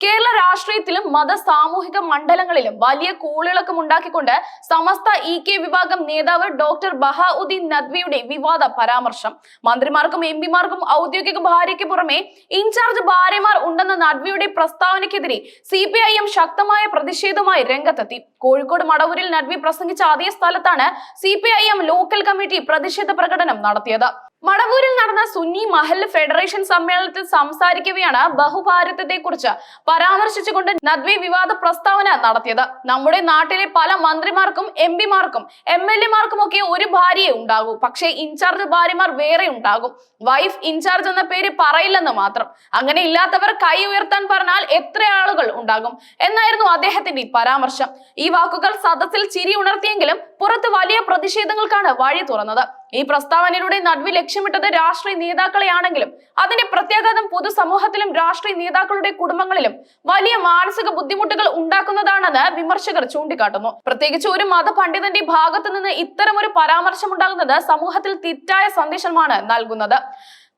കേരള രാഷ്ട്രീയത്തിലും മത സാമൂഹിക മണ്ഡലങ്ങളിലും വലിയ കൂളിളക്കം ഉണ്ടാക്കിക്കൊണ്ട് സമസ്ത ഇ കെ വിഭാഗം നേതാവ് ഡോക്ടർ ബഹാഉദ്ദീൻ നദ്വിയുടെ വിവാദ പരാമർശം. മന്ത്രിമാർക്കും എം പിമാർക്കും ഔദ്യോഗിക ഭാര്യയ്ക്ക് പുറമെ ഇൻചാർജ് ഭാര്യമാർ ഉണ്ടെന്ന നദ്വിയുടെ പ്രസ്താവനയ്ക്കെതിരെ സി പി ഐ എം ശക്തമായ പ്രതിഷേധവുമായി രംഗത്തെത്തി. കോഴിക്കോട് മടവൂരിൽ നദ്വി പ്രസംഗിച്ച അതേ സ്ഥലത്താണ് C P I M local committee പ്രതിഷേധ പ്രകടനം നടത്തിയത്. മടവൂരിൽ നടന്ന സുന്നി മഹൽ ഫെഡറേഷൻ സമ്മേളനത്തിൽ സംസാരിക്കവെയാണ് ബഹുഭാരതത്തെ കുറിച്ച് പരാമർശിച്ചുകൊണ്ട് നദ്വി വിവാദ പ്രസ്താവന നടത്തിയത്. നമ്മുടെ നാട്ടിലെ പല മന്ത്രിമാർക്കും എം പിമാർക്കും എം എൽ എമാർക്കും ഒക്കെ ഒരു ഭാര്യയെ ഉണ്ടാകൂ. പക്ഷേ ഇൻചാർജ് ഭാര്യമാർ വേറെ ഉണ്ടാകും. വൈഫ് ഇൻചാർജ് എന്ന പേര് പറയില്ലെന്ന് മാത്രം. അങ്ങനെ ഇല്ലാത്തവർ കൈ ഉയർത്താൻ പറഞ്ഞാൽ എത്ര ആളുകൾ ഉണ്ടാകും? എന്നായിരുന്നു അദ്ദേഹത്തിന്റെ പരാമർശം. ഈ വാക്കുകൾ സദസ്സിൽ ചിരി ഉണർത്തിയെങ്കിലും പുറത്ത് വലിയ പ്രതിഷേധങ്ങൾക്കാണ് വഴി തുറന്നത്. ഈ പ്രസ്താവനയിലൂടെ നഡ്വി ലക്ഷ്യമിട്ടത് രാഷ്ട്രീയ നേതാക്കളെയാണെങ്കിലും അതിന്റെ പ്രത്യാഘാതം പൊതുസമൂഹത്തിലും രാഷ്ട്രീയ നേതാക്കളുടെ കുടുംബങ്ങളിലും വലിയ മാനസിക ബുദ്ധിമുട്ടുകൾ ഉണ്ടാക്കുന്നതാണെന്ന് വിമർശകർ ചൂണ്ടിക്കാട്ടുന്നു. പ്രത്യേകിച്ച് ഒരു മതപണ്ഡിതന്റെ ഭാഗത്തു നിന്ന് ഇത്തരം ഒരു പരാമർശം ഉണ്ടാകുന്നത് സമൂഹത്തിൽ തെറ്റായ സന്ദേശമാണ് നൽകുന്നത്.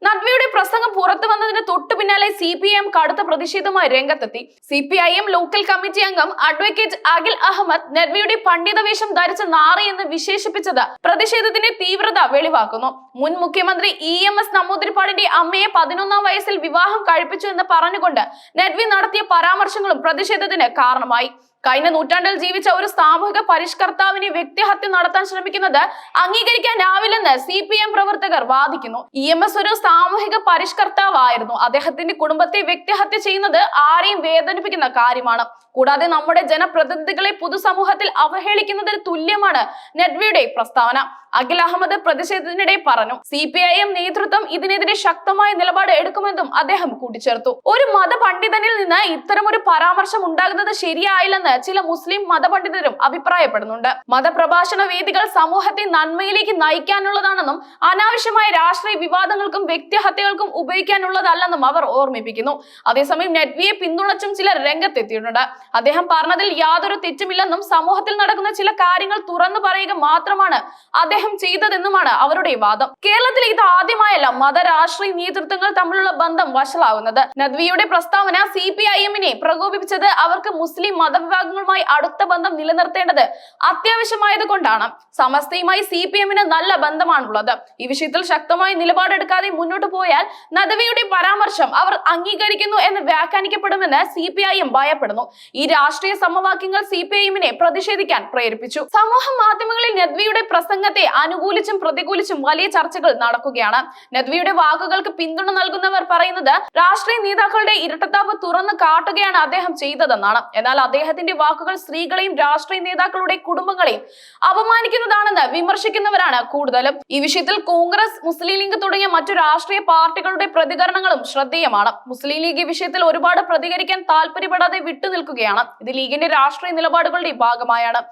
നദ്വിയുടെ പ്രസംഗം പുറത്തു വന്നതിന് തൊട്ടു പിന്നാലെ സി പി എം കടുത്ത പ്രതിഷേധവുമായി രംഗത്തെത്തി. C P I M local committee അംഗം അഡ്വക്കേറ്റ് അഖിൽ അഹമ്മദ് നദ്വയുടെ പണ്ഡിത വേഷം ധരിച്ച നാറി എന്ന് വിശേഷിപ്പിച്ചത് പ്രതിഷേധത്തിന്റെ തീവ്രത വെളിവാക്കുന്നു. മുൻ മുഖ്യമന്ത്രി ഇ എം എസ് നമ്പൂതിരിപ്പാടിന്റെ അമ്മയെ പതിനൊന്നാം വയസ്സിൽ വിവാഹം കഴിപ്പിച്ചു എന്ന് പറഞ്ഞുകൊണ്ട് നദ്വി നടത്തിയ പരാമർശങ്ങളും പ്രതിഷേധത്തിന് കാരണമായി. കഴിഞ്ഞ നൂറ്റാണ്ടിൽ ജീവിച്ച ഒരു സാമൂഹിക പരിഷ്കർത്താവിനെ വ്യക്തിഹത്യ നടത്താൻ ശ്രമിക്കുന്നത് അംഗീകരിക്കാനാവില്ലെന്ന് സി പി എം പ്രവർത്തകർ വാദിക്കുന്നു. ഇ എം എസ് ഒരു സാമൂഹിക പരിഷ്കർത്താവായിരുന്നു. അദ്ദേഹത്തിന്റെ കുടുംബത്തെ വ്യക്തിഹത്യ ചെയ്യുന്നത് ആരെയും വേദനിപ്പിക്കുന്ന കാര്യമാണ്. കൂടാതെ നമ്മുടെ ജനപ്രതിനിധികളെ പൊതുസമൂഹത്തിൽ അവഹേളിക്കുന്നതിന് തുല്യമാണ് നെഡ്വിയുടെ പ്രസ്താവന. അഖിൽ അഹമ്മദ് പ്രതിഷേധത്തിനിടെ പറഞ്ഞു സി പി ഐ എം നേതൃത്വം ഇതിനെതിരെ ശക്തമായ നിലപാട് എടുക്കുമെന്നും അദ്ദേഹം കൂട്ടിച്ചേർത്തു. ഒരു മതപണ്ഡിതനിൽ നിന്ന് ഇത്തരമൊരു പരാമർശം ഉണ്ടാകുന്നത് ശരിയായില്ലെന്ന് ചില മുസ്ലിം മതപണ്ഡിതരും അഭിപ്രായപ്പെടുന്നുണ്ട്. മതപ്രഭാഷണ വേദികൾ സമൂഹത്തെ നന്മയിലേക്ക് നയിക്കാനുള്ളതാണെന്നും അനാവശ്യമായ രാഷ്ട്രീയ വിവാദങ്ങൾക്കും വ്യക്തിഹത്യകൾക്കും ഉപയോഗിക്കാനുള്ളതല്ലെന്നും അവർ ഓർമ്മിപ്പിക്കുന്നു. അതേസമയം നെറ്റ്വിയെ പിന്തുണച്ചും ചിലർ രംഗത്തെത്തിയിട്ടുണ്ട്. അദ്ദേഹം പറഞ്ഞതിൽ യാതൊരു തെറ്റുമില്ലെന്നും സമൂഹത്തിൽ നടക്കുന്ന ചില കാര്യങ്ങൾ തുറന്നു പറയുക മാത്രമാണ് അദ്ദേഹം ചെയ്തതെന്നുമാണ് അവരുടെ വാദം. കേരളത്തിൽ ഇത് ആദ്യമായല്ല മതരാഷ്ട്രീയ നേതൃത്വങ്ങൾ തമ്മിലുള്ള ബന്ധം വഷളാവുന്നത്. നദ്വിയുടെ പ്രസ്താവന സി പി ഐ എമ്മിനെ പ്രകോപിപ്പിച്ചത് അവർക്ക് മുസ്ലിം മതവിഭാഗങ്ങളുമായി അടുത്ത ബന്ധം നിലനിർത്തേണ്ടത് അത്യാവശ്യമായത് കൊണ്ടാണ്. സമസ്തയുമായി സി പി എമ്മിന് നല്ല ബന്ധമാണുള്ളത്. ഈ വിഷയത്തിൽ ശക്തമായ നിലപാടെടുക്കാതെ മുന്നോട്ട് പോയാൽ നദവിയുടെ പരാമർശം അവർ അംഗീകരിക്കുന്നു എന്ന് വ്യാഖ്യാനിക്കപ്പെടുമെന്ന് സി പി ഐ എം ഭയപ്പെടുന്നു. ഈ രാഷ്ട്രീയ സമവാക്യങ്ങൾ സി പി ഐ എമ്മിനെ പ്രതിഷേധിക്കാൻ പ്രേരിപ്പിച്ചു. സമൂഹ മാധ്യമങ്ങളിൽ നദ്വിയുടെ പ്രസംഗത്തെ അനുകൂലിച്ചും പ്രതികൂലിച്ചും വലിയ ചർച്ചകൾ നടക്കുകയാണ്. നദ്വിയുടെ വാക്കുകൾക്ക് പിന്തുണ നൽകുന്നവർ പറയുന്നത് രാഷ്ട്രീയ നേതാക്കളുടെ ഇരട്ടത്താപ്പ് തുറന്നു കാട്ടുകയാണ് അദ്ദേഹം ചെയ്തതെന്നാണ്. എന്നാൽ അദ്ദേഹത്തിന്റെ വാക്കുകൾ സ്ത്രീകളെയും രാഷ്ട്രീയ നേതാക്കളുടെ കുടുംബങ്ങളെയും അപമാനിക്കുന്നതാണെന്ന് വിമർശിക്കുന്നവരാണ് കൂടുതലും. ഈ വിഷയത്തിൽ കോൺഗ്രസ് മുസ്ലിം ലീഗ് തുടങ്ങിയ മറ്റു രാഷ്ട്രീയ പാർട്ടികളുടെ പ്രതികരണങ്ങളും ശ്രദ്ധേയമാണ്. മുസ്ലിം ലീഗ് വിഷയത്തിൽ ഒരുപാട് പ്രതികരിക്കാൻ താല്പര്യപ്പെടാതെ വിട്ടുനിൽക്കുകയാണ്. ഇത് ലീഗിന്റെ രാഷ്ട്രീയ നിലപാടുകളുടെ ഭാഗമായാണ്.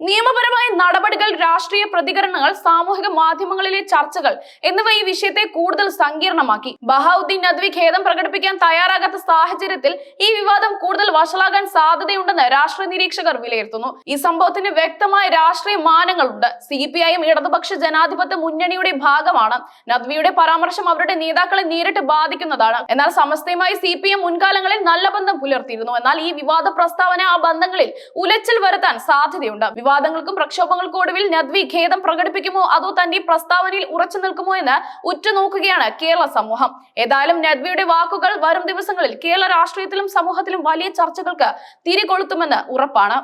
നിയമപരമായ നടപടികൾ രാഷ്ട്രീയ പ്രതികരണങ്ങൾ സാമൂഹിക മാധ്യമങ്ങളിലെ ചർച്ചകൾ എന്നിവ ഈ വിഷയത്തെ കൂടുതൽ സങ്കീർണമാക്കി. ബഹാവുദ്ദീൻ നദ്വി ഖേദം പ്രകടിപ്പിക്കാൻ തയ്യാറാകാത്ത സാഹചര്യത്തിൽ ഈ വിവാദം കൂടുതൽ വഷളാകാൻ സാധ്യതയുണ്ടെന്ന് രാഷ്ട്രീയ നിരീക്ഷകർ വിലയിരുത്തുന്നു. ഈ സംഭവത്തിന് വ്യക്തമായ രാഷ്ട്രീയ മാനങ്ങളുണ്ട്. സി പി ഐ എം ഇടതുപക്ഷ ജനാധിപത്യ മുന്നണിയുടെ ഭാഗമാണ്. നദ്വിയുടെ പരാമർശം അവരുടെ നേതാക്കളെ നേരിട്ട് ബാധിക്കുന്നതാണ്. എന്നാൽ സമസ്തയുമായി സി പി എം മുൻകാലങ്ങളിൽ നല്ല ബന്ധം പുലർത്തിയിരുന്നു. എന്നാൽ ഈ വിവാദ പ്രസ്താവന ആ ബന്ധങ്ങളിൽ ഉലച്ചിൽ വരുത്താൻ സാധ്യതയുണ്ട്. വിവാദങ്ങൾക്കും പ്രക്ഷോഭങ്ങൾക്കും ഒടുവിൽ നദ്വി ഖേദം പ്രകടിപ്പിക്കുമോ? അതോ തന്റെ പ്രസ്താവനയിൽ ഉറച്ചു നിൽക്കുമോ എന്ന് ഉറ്റുനോക്കുകയാണ് കേരള സമൂഹം. ഏതായാലും നദ്വിയുടെ വാക്കുകൾ വരും ദിവസങ്ങളിൽ കേരള രാഷ്ട്രീയത്തിലും സമൂഹത്തിലും വലിയ ചർച്ചകൾക്ക് തിരികൊളുത്തുമെന്ന് ഉറപ്പാണ്.